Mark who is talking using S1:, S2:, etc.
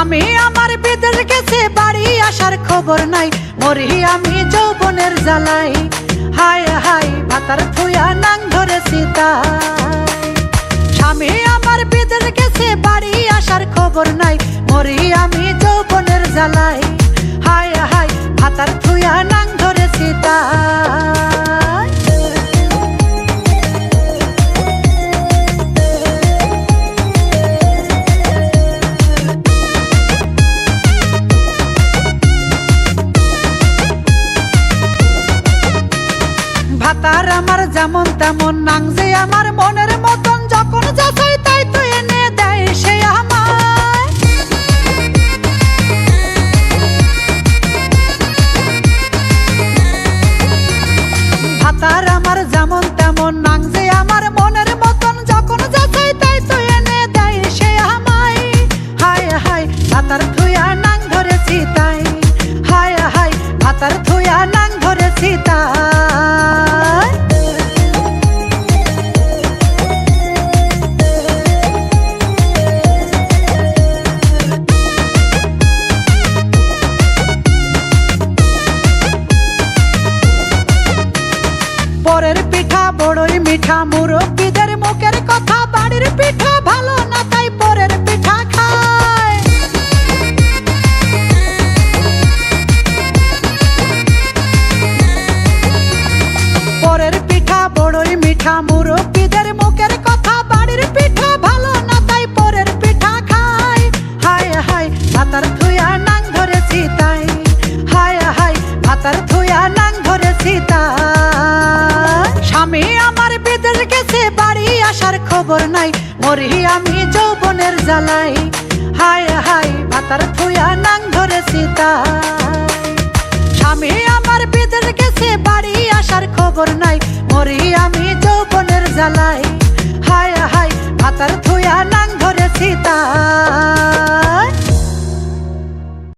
S1: আমি আমার বেদের কাছে বাড়ি আসার খবর নাই। মরি আমি যৌবনের জ্বালাই। হায় হাই ভাতার ফুয়া নাং ধরে সীতা স্বামী আমার বেদের কাছে বাড়ি আসার খবর নাই। মরি আমি যৌবনের জ্বালাই। হায় হায় ভাতার ভাতার আমার যেমন তেমন নাং যে আমার মনের মতন যখন যাচাই তাই তো এনে দেয় সে আমায়। ভাতার আমার যেমন তেমন নাং যে আমার মনের মতন যখন যাচাই তাই তো এনে দেয় সে আমায়। হায় হায় ভাতার থুয়া নাং ধরেছি তাই। হায় হায় ভাতার থুয়া নাং ধরেছি তাই। পিঠা বড়ই মিঠা, মুরব্বীদের মুখের কথা, বাড়ির পিঠা ভালো না, তাই পরের পিঠা খায়। পরের পিঠা বড়ই মিঠা স্বামী আমার বিদের গেছে বাড়ি আসার খবর নাই। মরি আমি যৌবনের জ্বালাই। হায় হায়, ভাতার থুয়া নাং ধরে তাই। স্বামী আমার বিদের গেছে বাড়ি আসার খবর নাই। মরি আমি যৌবনের জ্বালাই। হায় হায়, ভাতার থুয়া নাং ধরে তা